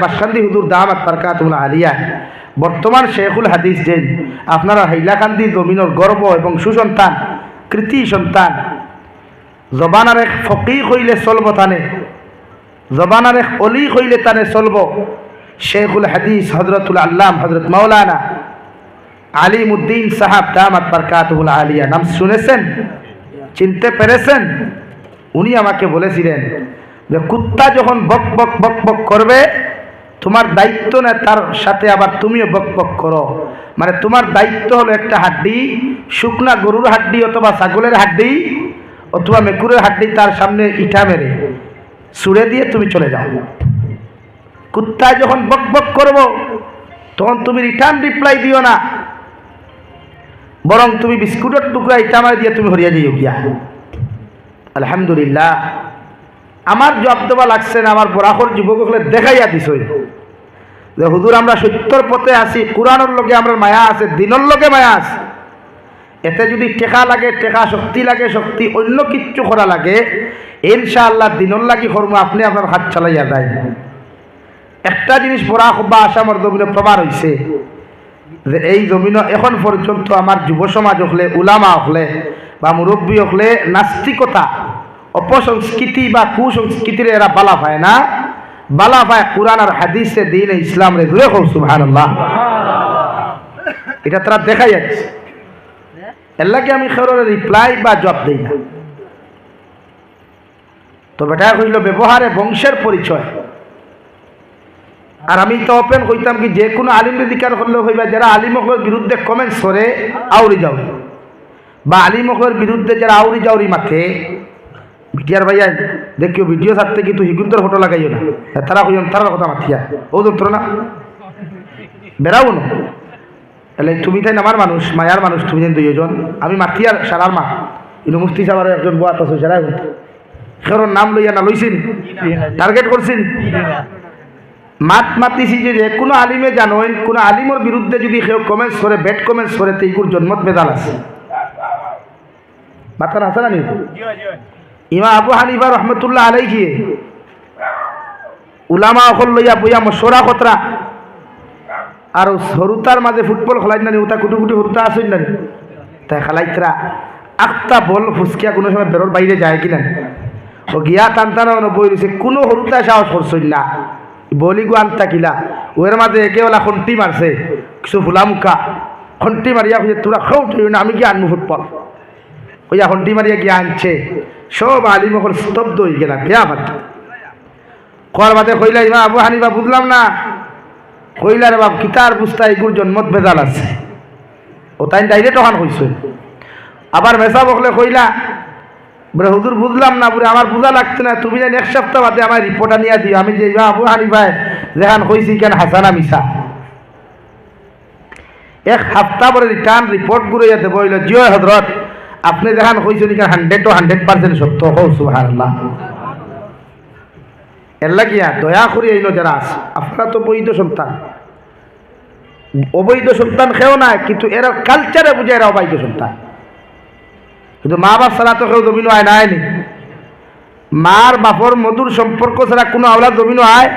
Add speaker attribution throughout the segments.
Speaker 1: বাসকান্দি হুদুর দামাত বারকাতুল আলিয়া। বর্তমান শেখুল হাদিস জেন আপনারা হাইলাকান্দি জমিনের গর্ব এবং সুসন্তান, কৃতি সন্তান, জবানার এক ফকি হইলে চলব তানে, জবানার এক অলি হইলে তানে চলব শেখুল হাদিস হজরতুল আল্লাম হজরত মাওলানা আলিমুদ্দিন সাহাব দামাত বারকাতুল আলিয়া। নাম শুনেছেন? চিনতে পেরেছেন? উনি আমাকে বলেছিলেন যে কুত্তা যখন বক বক বক বক করবে তোমার দায়িত্ব না, তার সাথে আবার তুমিও বক বক করো। মানে তোমার দায়িত্ব হলো একটা হাড্ডি, শুকনা গরুর হাড্ডি অথবা ছাগলের হাড্ডি অথবা মেকুরের হাড্ডি তার সামনে ইটা মেরে, ছুড়ে দিয়ে তুমি চলে যাও। কুত্তায় যখন বক বক করব, তখন তুমি রিটার্ন রিপ্লাই দিও না। বরং তুমি বিস্কুটের টুকরা, ইটা মারি দিয়ে তুমি হরিয়া যাইও গিয়া। আলহামদুলিল্লাহ। আমার জব দেওয়া লাগছে না, আমার বরাহর যুবকগুলো দেখাইয়া দিছই। যে হুজুর, আমরা সত্যর পথে আসি কোরআনের লগে আমরা মায়া আছে, দিনের লগে মায়া আছে। এতে যদি টেকা লাগে, টেকা শক্তি লাগে, শক্তি অন্য কিচ্ছু করা লাগে, ইনশাআল্লাহ দিনের লাগি কর্ম, আপনি আপনার হাত চালাইয়া দেয় একটা জিনিস পড়া বা আসামর জমিনে প্রবার হয়েছে যে এই জমিন এখন পর্যন্ত আমার যুব সমাজ হলে, উলামা হলে, বা মুরব্বী হলে নাস্তিকতা, অপসংস্কৃতি বা কুসংস্কৃতির এরা বালা পায় না। বালা পায় কোরআন আর হাদিসে দিন ইসলাম রে দূরে হোক সুবহান এটা তারা দেখা যাচ্ছে। এর লাগে আমি খেরোর রিপ্লাই বা জব দিই না। তো বেটা কইল, ব্যবহারে বংশের পরিচয়। আর আমি তো ওপেন কইতাম কি, যে কোনো আলিম দিকার করলে হইবা যারা আলিমকলের বিরুদ্ধে কমেন্ট সরে আউরি যাও। বা আলিমকলের বিরুদ্ধে যারা আউরি যাউরি মাথে ভিডিয়ার ভাইয়া দেখিও, ভিডিও ছাড়তে কিন্তু হিগুন্তর ফটো লাগাইও না? তারা কইন তারার কথা মাথিয়া ও যন্ত্র না? বেড়াও না? তাহলে তুমি তাই আমার মানুষ, মায়ার মানুষ, তুমি যেন দুইজন। আমি মাথিয়ার সারার মা। ইনু মুফতি সাহেবের একজন বোয়াত আছে সেরাই সেরোর নাম লইয়া না লইছিন টার্গেট করছিন মাত মাতিছি যে কোনো আলিমে জানোই, কোনো আলিমের বিরুদ্ধে যদি কেউ কমেন্টস করে ব্যাড কমেন্টস করে, তো এইগুর জন্মত বেদাল আছে। মাথার আছে না নি? ইমা আবু হানিফা রহমতুল্লাহ আলাইহি। উলামা অকল লইয়া বইয়া মশরা কতরা? আর সরুতার মাঝে ফুটবল খেলাই নানি ওটা কুটু কুটু সরুতা আসেন নানি? তাই খেলাইতরা। আটটা বল ফুসকিয়া কোনো সময় বেরোর বাইরে যায় কিনা ও গিয়া টানটানো বই রয়েছে কোনো সরুতা সাহস করছই না। বলি গো আনতা কিলা ওর মাঝে একে ওলা খন্টি মারছে কিছু ফুলা মুখা খন্টি মারিয়া তোরা তুই না, আমি কি আনব ফুটবল? ওইয়া খন্টি মারিয়া গিয়া আনছে। সব আলিম ওখানে স্তব্ধ হয়ে গেলাম বিয়া ভাত কর বাদে কইলা ইমা আবু হানিবা বুঝলাম না। কইলা রে বাপ কিতার বুঝতা এগুর জন্মত ভেজাল আছে। ও তাই ডাইরেক্ট ওখান কইছে আবার মেসা বকলে কইলা, বলে হুজুর, বুঝলাম না বলে আমার বুঝা লাগছে না। তুমি যেন এক সপ্তাহ বাদে আমার রিপোর্টটা নিয়ে দিও। আমি যে ইমা আবু হানিফায় যেখান কইছি কেন হাসানা মিশা এক সপ্তাহ পরে রিটার্ন রিপোর্টগুলো যাতে বইল জিও হজরত আপনি যেখান কইছেন কেন হান্ড্রেড টু হান্ড্রেড পার্সেন্ট সত্য হও সুহার এর লাগিয়া দয়া করি এই যারা আছে আপনারা তো বৈধ সন্তান। অবৈধ সন্তান খেও না কিন্তু এরা কালচারে বুঝে এরা অবৈধ সন্তান। কিন্তু মা বাপ ছাড়া তো কেউ জমিন আয় না। আয়নি মার বাপর মধুর সম্পর্ক ছাড়া কোনো আওলা জমিন আয়।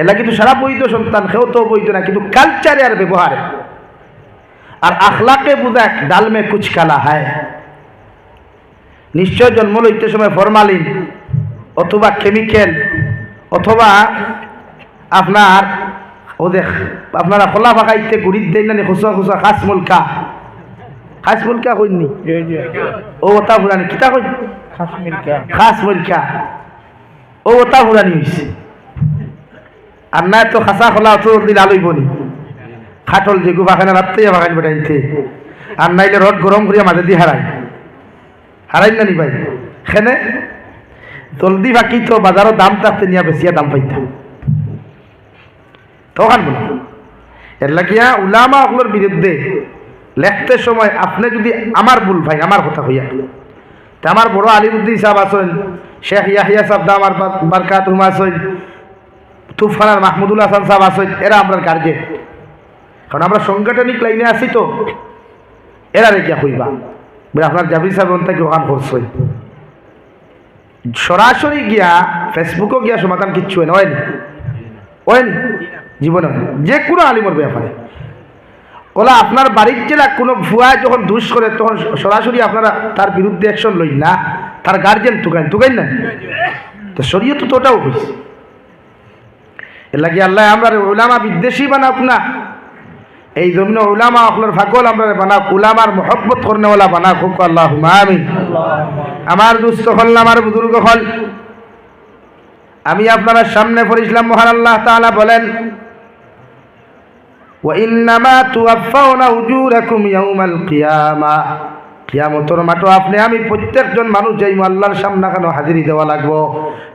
Speaker 1: এলা কিন্তু সারা বৈধ সন্তান, কেউ তো বৈধ না কিন্তু কালচারে আর ব্যবহারে। আর আখলাকে বুঝাক ডালমে কুচকালা হায়। নিশ্চয় জন্ম লইতে সময় ফরমালিন অথবা কেমিক্যাল অথবা আপনার ও দেখ আপনারা খোলা ফাঁকাইতে গুড়ির দেন না খুচা খুচা খাস মুলকা। খাস মুলকা কইনি ও ওটা ফুরানি কিতা কই খাস মুলকা। ও ওটা ফুরানি হইছে। আর না তো খাসা খোলা অত দিন আলইব নি। খাটল যেগু বাখানে রাত্রে বাখান বেটাইতে আর নাইলে রড গরম করিয়া মাঝে দিয়ে হারাই হারাই না নি ভাই? খেনে? জলদি বাকি তো বাজারও দাম থাকতে নিয়ে বেশিয়া দাম পাইতাম। তখন বলো। এর লাগিয়া উলামা ওগুলোর বিরুদ্ধে লেখতে সময় আপনি যদি আমার ভুল ভাই, আমার কথা হইয়া তা আমার বড় আলিমুদ্দিন সাহেব আসেন শেখ ইয়াহিয়া সাহেব দা আমার বারকাত হুমা আসেন তুফানার মাহমুদুল হাসান সাহেব আসেন এরা আমরা গার্জেন কারণ আমরা সাংগঠনিক লাইনে আছি তো। এরা রেখে হইবা আপনার জাবির সাহেব থেকে ওখান করছে। সরাসরি গিয়া ফেসবুকও গিয়া সমাধান কিচ্ছু হয়নি হয়নি জীবনে যে কোনো আলিমর ব্যাপারে। ওলা আপনার বাড়ির জেলা কোনো ভুয়ায় যখন দুষ করে, তখন সরাসরি আপনারা তার বিরুদ্ধে অ্যাকশন লই না। তার গার্জেন তুকাইন তুকাইন না? তো শরীয়ত তো ওটাও হয়েছে এর লাগে আল্লাহ আমরা ওলামা বিদ্বেষী বানাক না। এই জমিন উলামা অকলের ফাগল আমরা বানা উলামার মহব্বত করনেওয়ালা বানা খুব আল্লাহ আমি আমার দুস্থ হল না আমার বুজুর্গ হল আমি আপনারা সামনে পড়েছিলাম মহান আল্লাহ তাআলা বলেন وإنما توفون أجوركم يوم القيامة কিয়ামতর মাটো আপনি, আমি প্রত্যেকজন মানুষ যাই আল্লাহর সামনে কেন হাজিরি দেওয়া লাগবো?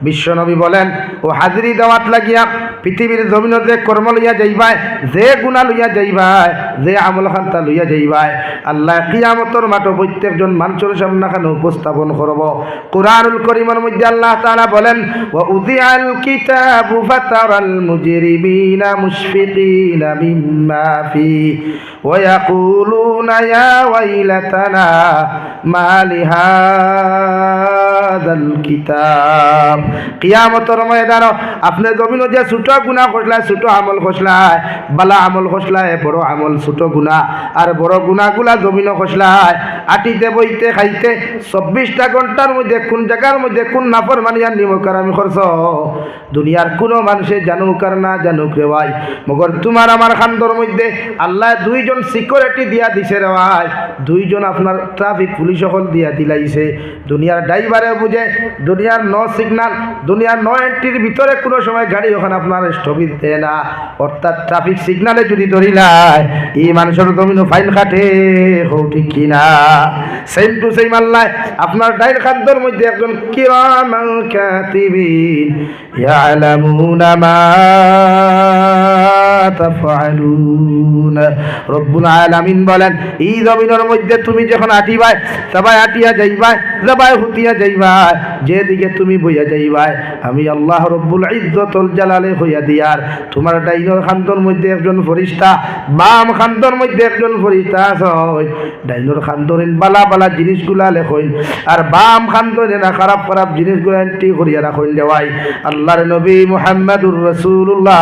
Speaker 1: বিশ্বনবী বলেন, ও হাজিরি দেওয়াত লাগিয়া পৃথিবীর জমিন যে কর্ম লইয়া যাইবাই যে গুণা লইয়া যাইবাই যে আমল খান্তা লইয়া যাইবাই আল্লাহ কিয়ামতর মাটো প্রত্যেকজন মানুষের সামনে কেন উপস্থাপন করব? কোরআনুল করিমর মধ্যে আল্লাহ তাআলা বলেন ও উদি আল কিতাবু ফাতারাল মুজরিমিনা মুশফিকিনা মিম্মা ফি ওয়া ইয়াকুলুনা, ইয়া ওয়াইলাতানা কিতাব। কিয়ামতর ময়দান আপনি জমিন যে ছোট গুণা খসলায় ছোট আমল খসলায় বালা আমল খসলায়, বড় আমল ছোট গুণা। আর বড় গুণাগুলা জমিন খসলায়, আটিতে, বইতে, খাইতে, চব্বিশটা ঘণ্টার মধ্যে, কোন জায়গার মধ্যে, কোন নাফর মানিয়ার নিমকার আমি খরচ। দুনিয়ার কোনো মানুষে জানুক আর না জানুক রে ভাই। মগর তোমার আমার খান্দর মধ্যে আল্লাহ দুইজন সিকিউরিটি দিয়া দিছে রে ভাই। দুইজন আপনার ট্রাফিক পুলিশ সকল দিয়া দিলাইছে। দুনিয়ার ড্রাইভারে বুঝে, দুনিয়ার ন সিগনাল দুনিয়ার ন এন্ট্রির ভিতরে কোনো সময় গাড়ি ওখানে আপনার স্থগিত দেয় না। অর্থাৎ ট্রাফিক সিগনালে যদি ধরিলায় ই মানুষের জমিনও ফাইন কাটে হো, ঠিক কিনা? সেম টু সেম আল্লাহ। আপনার ডাইর খাদ্যর মধ্যে একজন কিরাম কাতিবিন, ইয়ালামুনা মা তাফআলুন। রব্বুল আলামিন বলেন, এই জমিনের মধ্যে তুমি যখন আটিবাই, সবাই আটিয়া যাইবাই, সবাই হুতিয়া যাইবাই, যেদিকে তুমি বইয়া যাইবাই, আমি আল্লাহ রব্বুল ইজ্জতুল জালালে হইয়া দিয়ার। তোমার ডাইনর খান্দর মধ্যে একজন ফরিস্তা, বাম খান্দর মধ্যে একজন ফরিস্তা আছে ডাইনোর খান্দরিন বালা বালা জিনিসগুলা লেখইন, আর বাম খান্দরে না খারাপ খারাপ জিনিসগুলা এন্টি করিয়া রাখইন দেওয়াই। আল্লাহর নবী মুহাম্মাদুর রাসূলুল্লাহ।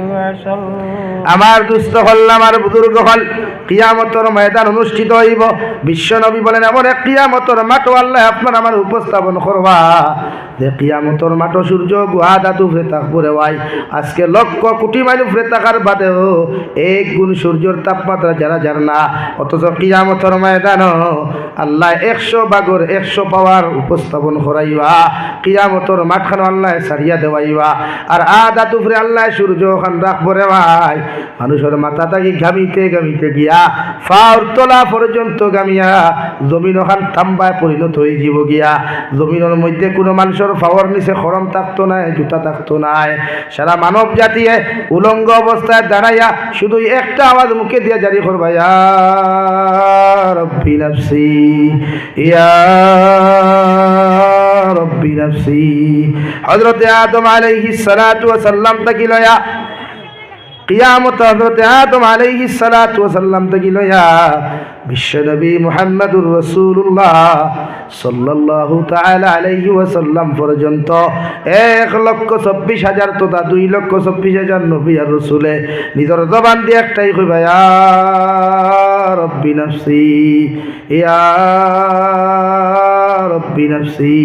Speaker 1: আমার দুস্থ হল আমার বুজুর্গ হল। কিয়ামতর ময়দান অনুষ্ঠিত হইব। বিশ্ব নবী বলেন, এমন এক কিয়ামতর মাঠ আল্লাহ আপনার আমার উপস্থাপন করবা। যে কিয়ামতর মাঠ সূর্য, গুহা দাতু ফ্রে থাকব রে ভাই আজকে লক্ষ কোটি মাইল ফ্রে থাকার বাদেও এক গুণ সূর্যর তাপমাত্রা যারা যার না। অথচ কিয়ামতর ময়দান আল্লাহ একশো বাগর, একশো পাওয়ার উপস্থাপন করাইবা। কিয়ামতর মাঠখানো আল্লাহ সারিয়া দেওয়াইবা। আর আ দাতু ফ্রে আল্লাহ সূর্য ওখান রে ভাই। মানুষের মাথা থাকি ঘামিতে ঘামিতে গিয়া ফাউর তোলা পর্যন্ত গামিয়া জমিন ওখান তাম্বায় পরিণত হয়ে যাব গিয়া। জমিনের মধ্যে কোনো মানুষের ফাওয়ার নিচে খরম থাকতো নাই, জুতা থাকতো নাই। সারা মানব জাতিয়ে উলঙ্গ অবস্থায় দাঁড়াইয়া শুধু একটা আওয়াজ মুখে দিয়ে জারি করবা, ইয়া রব্বি নাফসি, ইয়া রব্বি নাফসি। হযরতে আদম আলাইহিস সালাতু ওয়া সাল্লাম তাকি লয়া কিয়ামত হযরত আদম আলাইহিস সালাতু ওয়া সাল্লাম থেকে লয়া বিশ্বনবী মুহাম্মদুর রাসূলুল্লাহ সাল্লাল্লাহু তাআলা আলাইহি ওয়াসাল্লাম পর্যন্ত এক লক্ষ চব্বিশ হাজার তোতা দুই লক্ষ চব্বিশ হাজার নবী আর রসুলে নিজের জবান দিয়ে একটাই কইবা, ইয়া রব্বি নাফসি, ইয়া রব্বি নাফসি